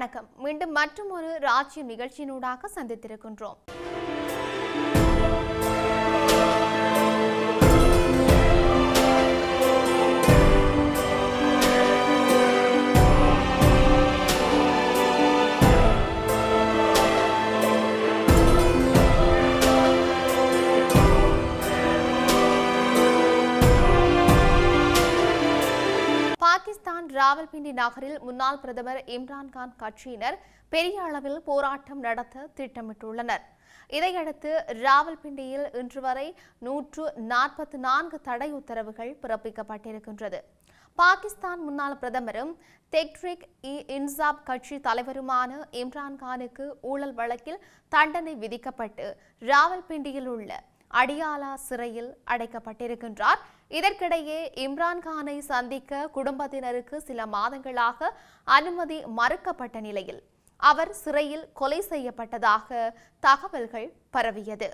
வணக்கம். மீண்டும் மற்றும் ஒரு ராஜ்யம் நிகழ்ச்சியினூடாக சந்தித்திருக்கின்றோம். ராவல்பிண்டி நகரில் முன்னாள் பிரதமர் இம்ரான்கான் கட்சியினர் பெரிய அளவில் போராட்டம் நடத்த திட்டமிட்டுள்ளனர். இதையடுத்து ராவல்பிண்டியில் இன்று வரை நூற்று நாற்பத்தி நான்கு தடை உத்தரவுகள் பிறப்பிக்கப்பட்டிருக்கின்றது. பாகிஸ்தான் முன்னாள் பிரதமரும் தெக்ரிக் இ இன்சாப் கட்சி தலைவருமான இம்ரான்கானுக்கு ஊழல் வழக்கில் தண்டனை விதிக்கப்பட்டு ராவல்பிண்டியில் உள்ள அடியாலா சிறையில் அடைக்கப்பட்டிருக்கின்றார். இதற்கிடையே இம்ரான்கானை சந்திக்க குடும்பத்தினருக்கு சில மாதங்களாக அனுமதி மறுக்கப்பட்ட நிலையில் அவர் சிறையில் கொலை செய்யப்பட்டதாக தகவல்கள் பரவியது.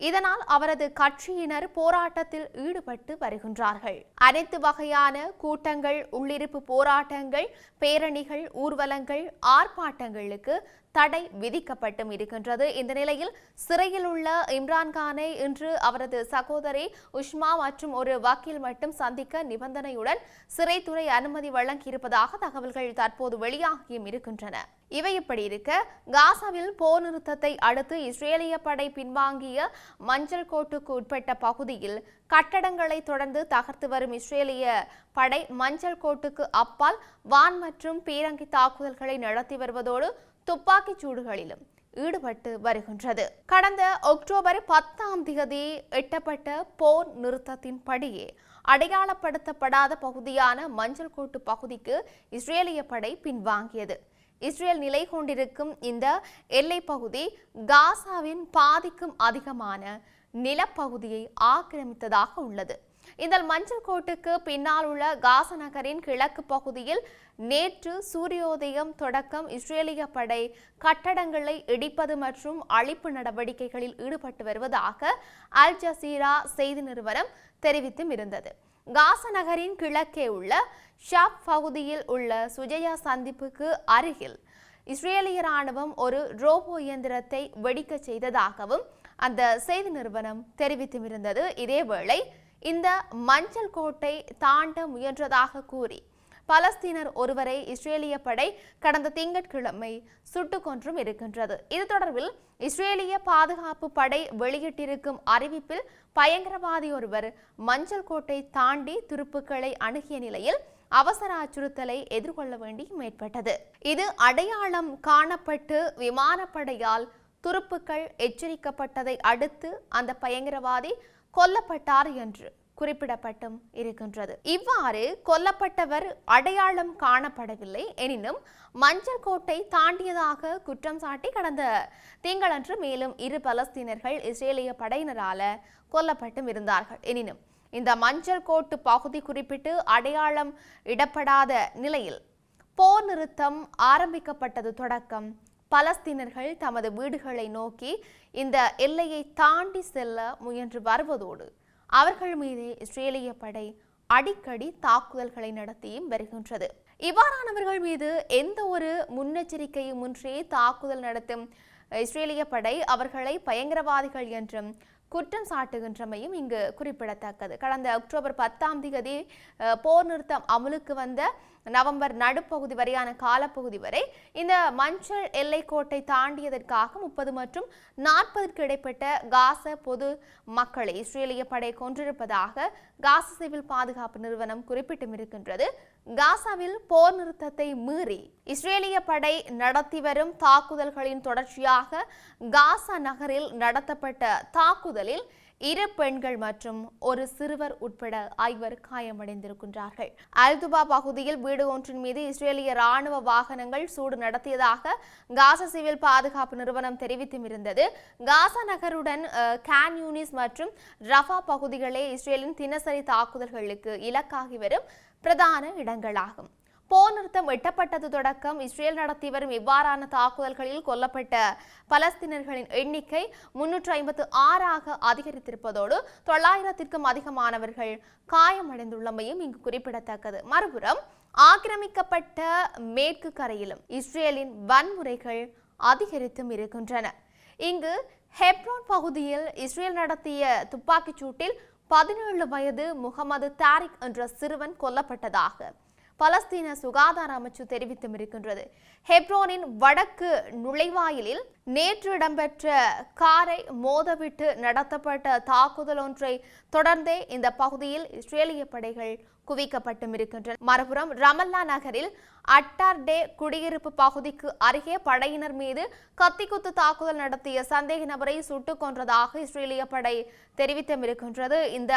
இதனால் அவரது கட்சியினர் போராட்டத்தில் ஈடுபட்டு வருகின்றார்கள். அனைத்து வகையான கூட்டங்கள் உள்ளிருப்பு போராட்டங்கள் பேரணிகள் ஊர்வலங்கள் ஆர்ப்பாட்டங்களுக்கு தடை விதிக்கப்பட்டும் இருக்கின்றது. இந்த நிலையில் சிறையில் உள்ள இம்ரான்கானை இன்று அவரது சகோதரி உஷ்மா மற்றும் ஒரு வக்கீல் மட்டும் சந்திக்க நிபந்தனையுடன் சிறைத்துறை அனுமதி வழங்கியிருப்பதாக தகவல்கள் தற்போது வெளியாகியும் இருக்கின்றன. இவை இப்படி இருக்க காசாவில் போர் நிறுத்தத்தை அடுத்து இஸ்ரேலிய படை பின்வாங்கிய மஞ்சள் கோட்டுக்கு உட்பட்ட பகுதியில் கட்டடங்களை தொடர்ந்து தகர்த்து வரும் இஸ்ரேலிய படை மஞ்சள் கோட்டுக்கு அப்பால் வான் மற்றும் பீரங்கி தாக்குதல்களை நடத்தி வருவதோடு துப்பாக்கிச் சூடுகளிலும் ஈடுபட்டு வருகின்றது. கடந்த அக்டோபர் பத்தாம் தேதி எட்டப்பட்ட போர் நிறுத்தத்தின்படியே அடையாளப்படுத்தப்படாத பகுதியான மஞ்சள் கோட்டு பகுதிக்கு இஸ்ரேலிய படை பின்வாங்கியது. இஸ்ரேல் நிலை கொண்டிருக்கும் இந்த எல்லை பகுதி காசாவின் பாதிக்கும் அதிகமான நிலப்பகுதியை ஆக்கிரமித்ததாக உள்ளது. இந்த மஞ்சள் கோட்டுக்கு பின்னால் உள்ள காச நகரின் கிழக்கு பகுதியில் நேற்று சூரியோதயம் தொடக்கம் இஸ்ரேலிய படை கட்டடங்களை இடிப்பது மற்றும் அழிப்பு நடவடிக்கைகளில் ஈடுபட்டு வருவதாக அல் ஜசீரா செய்தி நிறுவனம் தெரிவித்தும் இருந்தது. காச நகரின் கிழக்கே உள்ள ஷாப் பகுதியில் உள்ள சுஜயா சந்திப்புக்கு அருகில் இஸ்ரேலிய ராணுவம் ஒரு ரோபோ இயந்திரத்தை வெடிக்கச் செய்ததாகவும் அந்த செய்தி நிறுவனம் தெரிவித்தும் இருந்தது. இதேவேளை இந்த மஞ்சள் கோட்டை தாண்ட முயன்றதாக கூறி பலஸ்தீனர் ஒருவரை இஸ்ரேலிய படை கடந்த திங்கட்கிழமை சுட்டுக் கொன்றும் இருக்கின்றது. இது தொடர்பில் இஸ்ரேலிய பாதுகாப்பு படை வெளியிட்டிருக்கும் அறிவிப்பில் பயங்கரவாதி ஒருவர் மஞ்சள் கோட்டை தாண்டி துருப்புக்களை அணுகிய நிலையில் அவசர அச்சுறுத்தலை எதிர்கொள்ள வேண்டி மேற்பட்டது. இது அடையாளம் காணப்பட்டு விமானப்படையால் துருப்புக்கள் எச்சரிக்கப்பட்டதை அடுத்து அந்த பயங்கரவாதி கொல்லப்பட்டார் என்று குறிப்பிடப்பட்டும் இருக்கின்றது. இவ்வாறு கொல்லப்பட்டவர் அடையாளம் காணப்படவில்லை. எனினும் மஞ்சள் கோட்டை தாண்டியதாக குற்றம் சாட்டி கடந்த திங்களன்று மேலும் இரு பலஸ்தீனர்கள் இஸ்ரேலிய படையினரால கொல்லப்பட்டும் இருந்தார்கள். எனினும் இந்த மஞ்சள் கோட்டு பகுதி குறிப்பிட்டு அடையாளம் இடப்படாத நிலையில் போர் நிறுத்தம் ஆரம்பிக்கப்பட்டது தொடக்கம் பலஸ்தீனர்கள் தமது வீடுகளை நோக்கி இந்த எல்லையை தாண்டி செல்ல முயன்று வருவதோடு அவர்கள் மீது இஸ்ரேலிய படை அடிக்கடி தாக்குதல்களை நடத்தியும் வருகின்றது. இவ்வாறானவர்கள் மீது எந்த ஒரு முன்னெச்சரிக்கையும் முன்றே தாக்குதல் நடத்தும் இஸ்ரேலிய படை அவர்களை பயங்கரவாதிகள் என்றும் குற்றம் சாட்டுகின்றமையும் இங்கு குறிப்பிடத்தக்கது. கடந்த அக்டோபர் பத்தாம் தேதி போர் நிறுத்தம் அமலுக்கு வந்த நவம்பர் நடுப்பகுதி வரையான காலப்பகுதி வரை இந்த மஞ்சள் எல்லைக்கோட்டை தாண்டியதற்காக முப்பது மற்றும் நாற்பதற்கு இடைப்பட்ட காச பொது மக்களை இஸ்ரேலிய படை கொன்றிருப்பதாக காச சிவில் பாதுகாப்பு நிறுவனம் குறிப்பிட்டும் இருக்கின்றது. காசாவில் போர் நிறுத்தத்தை மீறி இஸ்ரேலிய படை நடத்தி வரும் தாக்குதல்களின் தொடர்ச்சியாக காசா நகரில் நடத்தப்பட்ட தாக்குதலில் இரு பெண்கள் மற்றும் ஒரு சிறுவர் உட்பட ஐவர் காயமடைந்திருக்கின்றார்கள். அல்துபா பகுதியில் வீடு ஒன்றின் மீது இஸ்ரேலிய ராணுவ வாகனங்கள் சூடு நடத்தியதாக காசா சிவில் பாதுகாப்பு நிறுவனம் தெரிவித்தும் இருந்தது. காசா நகருடன் கேன் யூனிஸ் மற்றும் ரஃபா பகுதிகளே இஸ்ரேலின் தினசரி தாக்குதல்களுக்கு இலக்காகி வரும் பிரதான இடங்களாகும். போர் நிறுத்தம் எட்டப்பட்டது தொடக்கம். இஸ்ரேல் நடத்தி வரும் இவ்வாறான தாக்குதல்களில் கொல்லப்பட்ட பலஸ்தீனர்களின் எண்ணிக்கை முன்னூற்று ஐம்பத்து ஆறாக அதிகரித்திருப்பதோடு தொள்ளாயிரத்திற்கும் அதிகமானவர்கள் காயமடைந்துள்ளமையும் இங்கு குறிப்பிடத்தக்கது. மறுபுறம் ஆக்கிரமிக்கப்பட்ட மேற்கு கரையிலும் இஸ்ரேலின் வன்முறைகள் அதிகரித்தும் இருக்கின்றன. இங்கு ஹெப்ரோன் பகுதியில் இஸ்ரேல் நடத்திய துப்பாக்கிச் சூட்டில் பதினேழு வயது முகமது தாரிக் என்ற சிறுவன் கொல்லப்பட்டதாக பலஸ்தீன சுகாதார அமைச்சு தெரிவித்தும் இருக்கின்றது. ஹெப்ரோனின் வடக்கு நுழைவாயிலில் நேற்று இடம்பெற்ற காரை மோதவிட்டு நடத்தப்பட்ட தாக்குதல் ஒன்றை தொடர்ந்தே இந்த பகுதியில் இஸ்ரேலிய படைகள் குவிக்கப்பட்டும் இருக்கின்றன. மறுபுறம் ரமல்லா நகரில் அட்டார்டே குடியிருப்பு பகுதிக்கு அருகே படையினர் மீது கத்திக்குத்து தாக்குதல் நடத்திய சந்தேக நபரை சுட்டுக் கொன்றதாக இஸ்ரேலிய படை தெரிவித்தும் இருக்கின்றது. இந்த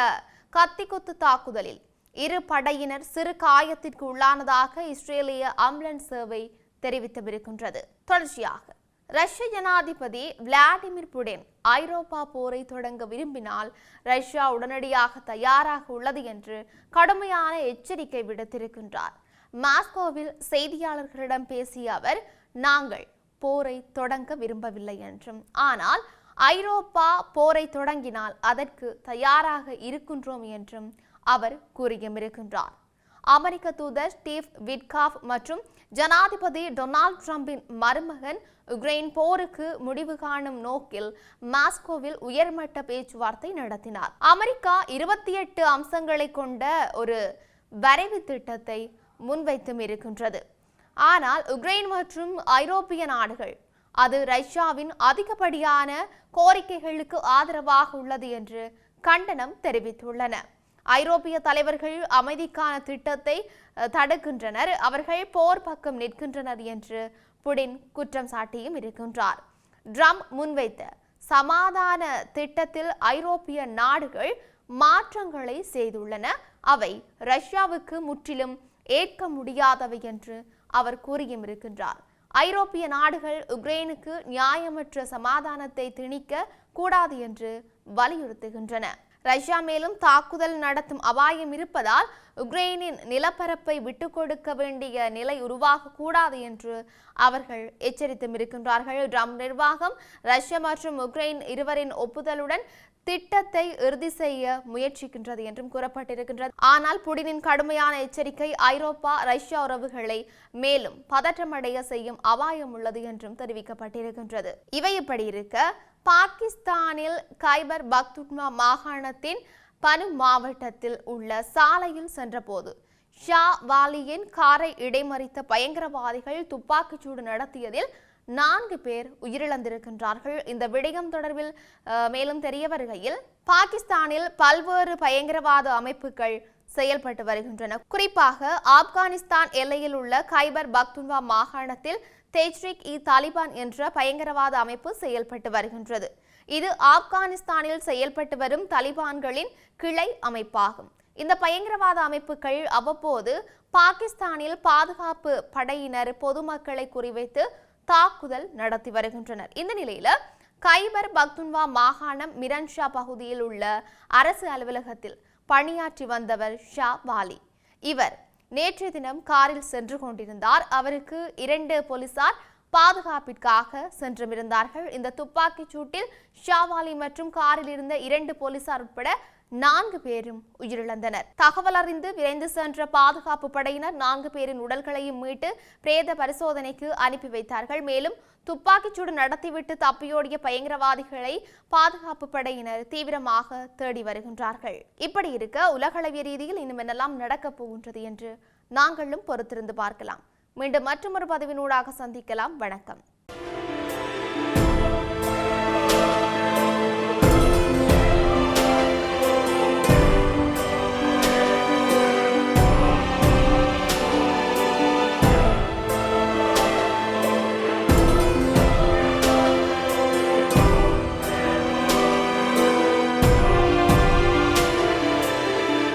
கத்திக்குத்து தாக்குதலில் இரு படையினர் சிறு காயத்திற்கு உள்ளானதாக இஸ்ரேலிய ஆம்புலன்ஸ் சேவை தெரிவித்திருக்கின்றது தொடர்ச்சியாக ரஷ்ய ஜனாதிபதி விளாடிமிர் புடின் ஐரோப்பா போரை தொடங்க விரும்பினால் ரஷ்யா உடனடியாக தயாராக உள்ளது என்று கடுமையான எச்சரிக்கை விடுத்திருக்கின்றார். மாஸ்கோவில் செய்தியாளர்களிடம் பேசிய அவர் நாங்கள் போரை தொடங்க விரும்பவில்லை என்றும். ஆனால் ஐரோப்பா போரை தொடங்கினால் அதற்கு தயாராக இருக்கின்றோம் என்றும் அவர் கூறியும் இருக்கின்றார் அமெரிக்க தூதர் ஸ்டீவ் விட்காஃப் மற்றும் ஜனாதிபதி டொனால்ட் ட்ரம்பின் மருமகன் உக்ரைன் போருக்கு முடிவு காணும் நோக்கில் மாஸ்கோவில் உயர்மட்ட பேச்சுவார்த்தை நடத்தினார். அமெரிக்கா இருபத்தி எட்டு அம்சங்களை கொண்ட ஒரு வரைவு திட்டத்தை முன்வைத்தும் இருக்கின்றது. ஆனால் உக்ரைன் மற்றும் ஐரோப்பிய நாடுகள் அது ரஷ்யாவின் அதிகப்படியான கோரிக்கைகளுக்கு ஆதரவாக உள்ளது என்று கண்டனம் தெரிவித்துள்ளன. ஐரோப்பிய தலைவர்கள் அமைதிக்கான திட்டத்தை தடுக்கின்றனர். அவர்கள் போர் பக்கம் நிற்கின்றனர் என்று புடின் குற்றம் சாட்டியும் இருக்கின்றார். ட்ரம்ப் முன்வைத்த சமாதான திட்டத்தில் ஐரோப்பிய நாடுகள் மாற்றங்களை செய்துள்ளன. அவை ரஷ்யாவுக்கு முற்றிலும் ஏற்க முடியாதவை என்று அவர் கூறியும் இருக்கின்றார். ஐரோப்பிய நாடுகள் உக்ரைனுக்கு நியாயமற்ற சமாதானத்தை திணிக்க கூடாது என்று வலியுறுத்துகின்றன. ரஷ்யா மேலும் தாக்குதல் நடத்தும் அபாயம் இருப்பதால் உக்ரைனின் நிலப்பரப்பை விட்டுக் கொடுக்க வேண்டிய நிலை உருவாகக்கூடாது என்று அவர்கள் எச்சரித்தும் இருக்கின்றார்கள். ட்ரம்ப் நிர்வாகம் ரஷ்யா மற்றும் உக்ரைன் இருவரின் ஒப்புதலுடன் திட்டத்தை இறுதி செய்ய முயற்சிக்கின்றது என்றும் கூறப்பட்டிருக்கின்றது. ஆனால் புடினின் கடுமையான எச்சரிக்கை ஐரோப்பா ரஷ்யா உறவுகளை மேலும் பதற்றமடைய செய்யும் அபாயம் உள்ளது என்றும் தெரிவிக்கப்பட்டிருக்கின்றது. இவை இப்படி இருக்க பாகிஸ்தானில் கைபர் பக்துட்மா மாகாணத்தின் பனு மாவட்டத்தில் உள்ள சாலையில் சென்றபோது ஷா வாலியின் காரை இடைமறித்த பயங்கரவாதிகள் துப்பாக்கிச்சூடு நடத்தியதில் நான்கு பேர் உயிரிழந்திருக்கின்றார்கள். இந்த விடயம் தொடர்பில் மேலும் தெரிய வருகையில் பாகிஸ்தானில் பல்வேறு பயங்கரவாத அமைப்புகள் செயல்பட்டு வருகின்றன. குறிப்பாக ஆப்கானிஸ்தான் எல்லையில் உள்ள கைபர் பக்துன்வா மாகாணத்தில் தேஜ்ரிக் இ தாலிபான் என்ற பயங்கரவாத அமைப்பு செயல்பட்டு வருகின்றது. இது ஆப்கானிஸ்தானில் செயல்பட்டு வரும் தலிபான்களின் கிளை அமைப்பாகும். இந்த பயங்கரவாத அமைப்புகள் அவ்வப்போது பாகிஸ்தானில் பாதுகாப்பு படையினர் பொதுமக்களை குறிவைத்து தாக்குதல் நடத்தி வருகின்றனர். இந்த நிலையில கைபர் பக்துன்வா மாகாணம் மிரன்ஷா பகுதியில் உள்ள அரசு அலுவலகத்தில் பணியாற்றி வந்தவர் ஷா வாலி. இவர் நேற்றைய தினம் காரில் சென்று கொண்டிருந்தார். அவருக்கு இரண்டு போலீசார் பாதுகாப்பிற்காக சென்றிருந்தார்கள் இந்த துப்பாக்கிச் சூட்டில் ஷாவாலி மற்றும் காரில் இருந்த இரண்டு போலீசார் உட்பட நான்கு பேரும் உயிரிழந்தனர். தகவல் அறிந்து விரைந்து சென்ற பாதுகாப்பு படையினர் நான்கு பேரின் உடல்களையும் மீட்டு பிரேத பரிசோதனைக்கு அனுப்பி வைத்தார்கள். மேலும் துப்பாக்கிச்சூடு நடத்திவிட்டு தப்பியோடிய பயங்கரவாதிகளை பாதுகாப்பு படையினர் தீவிரமாக தேடி வருகின்றார்கள். இப்படி இருக்க உலகளவிய ரீதியில் இன்னும் என்னெல்லாம் நடக்கப் போகின்றது என்று நாங்களும் பொறுத்திருந்து பார்க்கலாம். மீண்டும் மற்றொரு பதிவினூடாக சந்திக்கலாம். வணக்கம்.